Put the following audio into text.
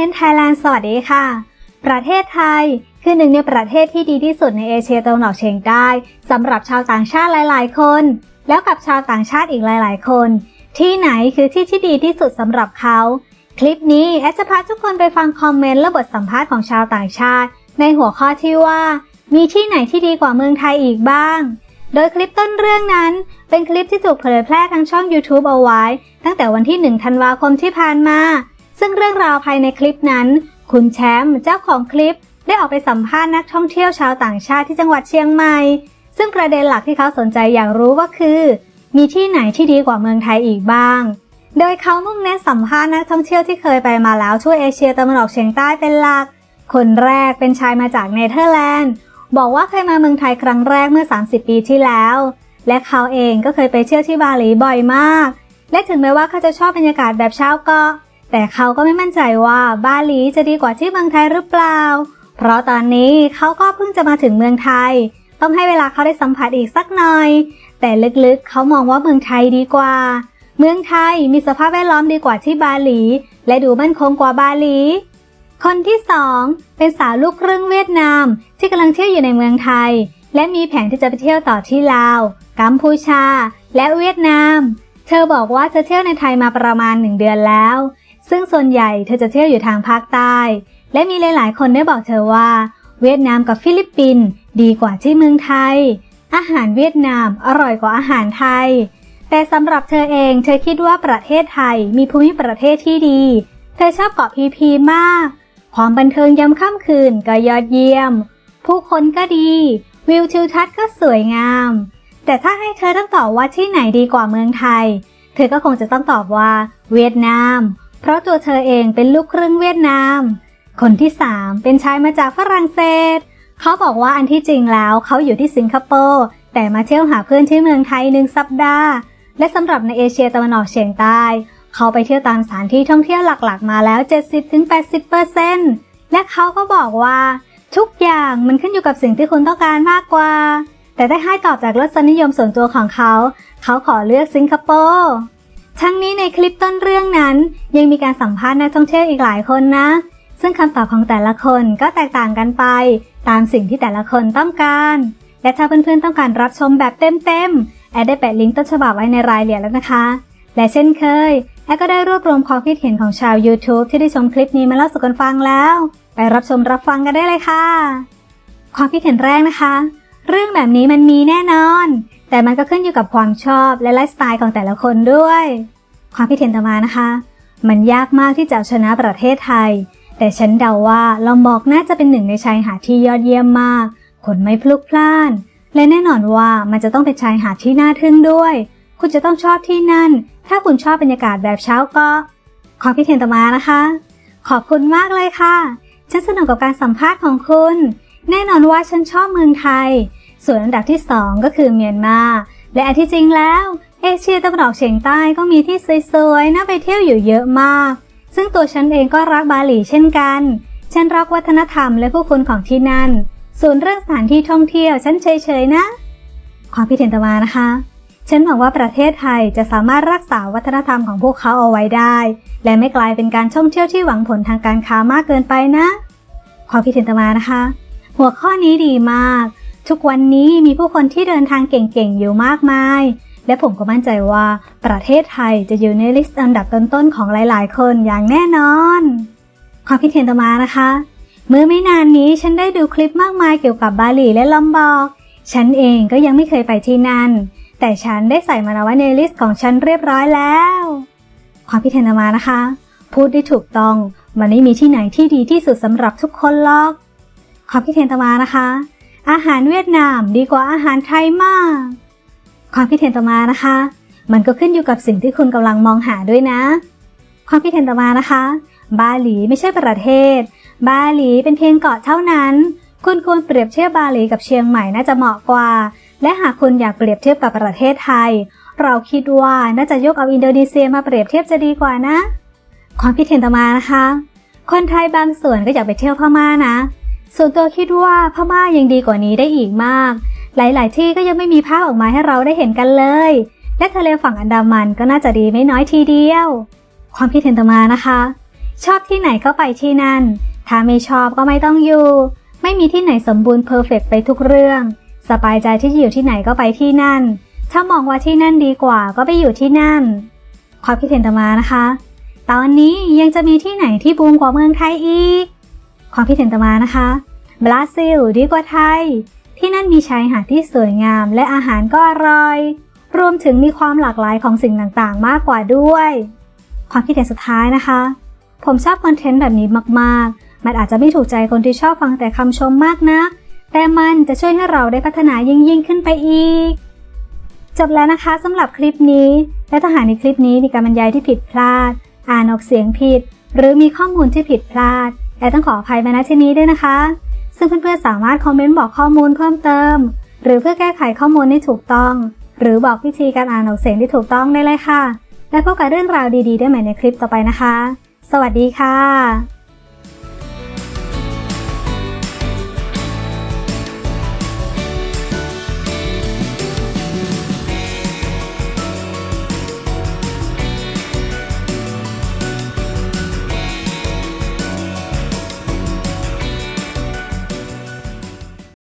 มนต์ไทยแลนด์สวัสดีค่ะ ประเทศไทย คือหนึ่งในประเทศที่ดีที่สุดในเอเชียตะวันออกเฉียงใต้สำหรับชาวต่างชาติหลาย ๆ คน แล้วกับชาวต่างชาติอีกหลาย ๆ คน ที่ไหนคือที่ที่ดีที่สุดสำหรับเขา คลิปนี้แอดจะพาทุกคนไปฟังคอมเมนต์และบทสัมภาษณ์ของชาวต่างชาติ ในหัวข้อที่ว่า มีที่ไหนที่ดีกว่าเมืองไทยอีกบ้างโดยคลิปต้นเรื่องนั้น เป็นคลิปที่ถูกเผยแพร่ทางช่อง YouTube เอาไว้ ตั้งแต่วันที่ 1 ธันวาคมที่ผ่านมา ซึ่งเรื่องราวภายในคลิปนั้น คุณแชมป์เจ้าของคลิป ได้ออกไปสัมภาษณ์นักท่องเที่ยวชาวต่างชาติที่จังหวัดเชียงใหม่ ซึ่งประเด็นหลักที่เขาสนใจอยากรู้ก็คือ มีที่ไหนที่ดีกว่าเมืองไทยอีกบ้าง โดยเขามุ่งเน้นสัมภาษณ์นักท่องเที่ยวที่เคยไปมาแล้วทั่วเอเชียตะวันออกเฉียงใต้เป็นหลัก คนแรกเป็นชายมาจากเนเธอร์แลนด์ บอกว่าเคยมาเมืองไทยครั้งแรกเมื่อ 30 ปีที่แล้ว และเขาเองก็เคยไปเที่ยวที่บาหลีบ่อยมาก และถึงแม้ว่าเขาจะชอบบรรยากาศแบบชาวเกาะ แต่เขาก็ไม่มั่นใจว่าบาหลีจะดีกว่าที่เมืองไทยหรือเปล่า เพราะตอนนี้เขาก็เพิ่งจะมาถึงเมืองไทย ต้องให้เวลาเขาได้สัมผัสอีกสักหน่อย แต่ลึกๆเขามองว่าเมืองไทยดีกว่า เมืองไทยมีสภาพแวดล้อมดีกว่าที่บาหลี และดูมั่นคงกว่าบาหลี คนที่สองเป็นสาวลูกครึ่งเวียดนาม ที่กำลังเที่ยวอยู่ในเมืองไทย และมีแผนที่จะไปเที่ยวต่อที่ลาวกัมพูชา และเวียดนาม เธอบอกว่าเธอเที่ยวในไทยมาประมาณหนึ่งเดือนแล้ว ซึ่งส่วนใหญ่เธอจะเที่ยวอยู่ทางภาคใต้ และมีหลายๆ คนได้บอกเธอว่า เวียดนามกับฟิลิปปินส์ดีกว่าที่เมืองไทย อาหารเวียดนามอร่อยกว่าอาหารไทย แต่สำหรับเธอเองเธอคิดว่าประเทศไทยมีภูมิประเทศที่ดี เธอชอบเกาะพีพีมาก ความบันเทิงยามค่ำคืนก็ยอดเยี่ยม ผู้คนก็ดี วิวทิวทัศน์ก็สวยงาม แต่ถ้าให้เธอต้องตอบว่าที่ไหนดีกว่าเมืองไทย เธอก็คงจะต้องตอบว่า เวียดนาม เพราะตัวเธอเองเป็นลูกครึ่งเวียดนาม คนที่3เป็นชายมาจากฝรั่งเศส เขาบอกว่าอันที่จริงแล้วเขาอยู่ที่สิงคโปร์แต่มาเที่ยวหาเพื่อนที่เมืองไทยหนึ่งสัปดาห์ และสำหรับในเอเชียตะวันออกเฉียงใต้ เขาไปเที่ยวตามสถานที่ท่องเที่ยวหลักๆ มาแล้ว 70-80%และเขาก็บอกว่า ทุกอย่างมันขึ้นอยู่กับสิ่งที่คุณต้องการมากกว่า แต่ได้ให้ตอบจากรสนิยมส่วนตัวของเขา เขาขอเลือกสิงคโปร์ ทั้งนี้ในคลิปต้นเรื่องนั้น ยังมีการสัมภาษณ์นักท่องเที่ยวอีกหลายคนนะ ซึ่งคำตอบของแต่ละคนก็แตกต่างกันไป ตามสิ่งที่แต่ละคนต้องการ และถ้าเพื่อนๆต้องการรับชมแบบเต็มๆแอดได้แปะลิงก์ต้นฉบับไว้ในรายละเอียดแล้วนะคะ และเช่นเคยแอดก็ได้รวบรวมความคิดเห็นของชาว YouTube ที่ได้ชมคลิปนี้มาเล่าสู่กันฟังแล้ว ไปรับชมรับฟังกันได้เลยค่ะ ความคิดเห็นแรกนะคะ เรื่องแบบนี้มันมีแน่นอน แต่มันก็ขึ้นอยู่กับความชอบและไลฟ์สไตล์ของแต่ละคนด้วย ความคิดเห็นต่อมานะคะ มันยากมากที่จะชนะประเทศไทย แต่ฉันเดาว่าลอมบอกน่าจะเป็นหนึ่งในชายหาดที่ยอดเยี่ยมมาก คนไม่พลุกพล่าน และแน่นอนว่ามันจะต้องเป็นชายหาดที่น่าทึ่งด้วย คุณจะต้องชอบที่นั่น ถ้าคุณชอบบรรยากาศแบบเช้าก็ความคิดเห็นต่อมานะคะ ขอบคุณมากเลยค่ะ ฉันสนุกกับการสัมภาษณ์ของคุณ แน่นอนว่าฉันชอบเมืองไทย ส่วนอันดับที่ 2 ก็คือเมียนมา และที่จริงแล้ว เอเชียตะวันออกเฉียงใต้ก็มีที่สวยๆน่าไปเที่ยวอยู่เยอะมาก ซึ่งตัวฉันเองก็รักบาหลีเช่นกัน ฉันรักวัฒนธรรมและผู้คนของที่นั่น ส่วนเรื่องสถานที่ท่องเที่ยวฉันเฉยๆนะ ความคิดเห็นต่อมานะคะฉันหวังว่าประเทศไทยจะสามารถรักษาวัฒนธรรมของพวกเขาเอาไว้ได้ และไม่กลายเป็นการท่องเที่ยวที่หวังผลทางการค้ามากเกินไปนะ ความคิดเห็นต่อมานะคะ หัวข้อนี้ดีมาก ทุกวันนี้มีผู้คนที่เดินทางเก่งๆอยู่มากมาย และผมก็มั่นใจว่าประเทศไทยจะอยู่ในลิสต์อันดับต้นๆของหลายๆ คนอย่างแน่นอน ความคิดเห็นต่อมานะคะ เมื่อไม่นานนี้ฉันได้ดูคลิปมากมายเกี่ยวกับบาหลีและลอมบอก ฉันเองก็ยังไม่เคยไปที่นั่น แต่ฉันได้ใส่มันเอาไว้ในลิสต์ของฉันเรียบร้อยแล้ว ความคิดเห็นต่อมานะคะ พูดได้ถูกต้องมันไม่มีที่ไหนที่ดีที่สุดสำหรับทุกคนหรอกความคิดเห็นต่อมานะคะ อาหารเวียดนามดีกว่าอาหารไทยมาก ความคิดเห็นต่อมานะคะ มันก็ขึ้นอยู่กับสิ่งที่คุณกำลังมองหาด้วยนะ ความคิดเห็นต่อมานะคะ บาหลีไม่ใช่ประเทศ บาหลีเป็นเพียงเกาะเท่านั้น คุณควรเปรียบเทียบบาหลีกับเชียงใหม่น่าจะเหมาะกว่า และหากคุณอยากเปรียบเทียบกับประเทศไทย เราคิดว่าน่าจะยกเอาอินโดนีเซียมาเปรียบเทียบจะดีกว่านะ ความคิดเห็นต่อมานะคะ คนไทยบางส่วนก็อยากไปเที่ยวพม่านะ ส่วนตัวคิดว่าพม่ายังดีกว่านี้ได้อีกมาก หลาย ๆ ที่ก็ยังไม่มีภาพออกมาให้เราได้เห็นกันเลย และทะเลฝั่งอันดามันก็น่าจะดีไม่น้อยทีเดียว ความคิดเห็นต่อมานะคะ ชอบที่ไหนก็ไปที่นั่น ถ้าไม่ชอบก็ไม่ต้องอยู่ ไม่มีที่ไหนสมบูรณ์เพอร์เฟกไปทุกเรื่อง สบายใจที่อยู่ที่ไหนก็ไปที่นั่น ถ้ามองว่าที่นั่นดีกว่าก็ไปอยู่ที่นั่น ความคิดเห็นต่อมานะคะ ตอนนี้ยังจะมีที่ไหนที่บูมกว่าเมืองไทยอีก ความคิดเห็นต่อมานะคะ บราซิลดีกว่าไทย ที่นั่นมีชายหาดที่สวยงามและอาหารก็อร่อย รวมถึงมีความหลากหลายของสิ่งต่างๆ มากกว่าด้วย ความคิดเห็นสุดท้ายนะคะ ผมชอบคอนเทนต์แบบนี้มากๆ มันอาจจะไม่ถูกใจคนที่ชอบฟังแต่คำชมมากนะแต่มันจะช่วยให้เราได้พัฒนายิ่งยิ่งขึ้นไปอีก จบแล้วนะคะสำหรับคลิปนี้ และถ้าหากในคลิปนี้มีการบรรยายที่ผิดพลาด อ่านออกเสียงผิด หรือมีข้อมูลที่ผิดพลาด แอดต้องขออภัยมาณที่นี้ด้วยนะคะ ซึ่งเพื่อนๆสามารถคอมเมนต์บอกข้อมูลเพิ่มเติม หรือเพื่อแก้ไขข้อมูลที่ถูกต้อง หรือบอกวิธีการอ่านออกเสียงที่ถูกต้องได้เลยค่ะ และพบกับเรื่องราวดีๆ ได้ใหม่ในคลิปต่อไปนะคะ สวัสดีค่ะ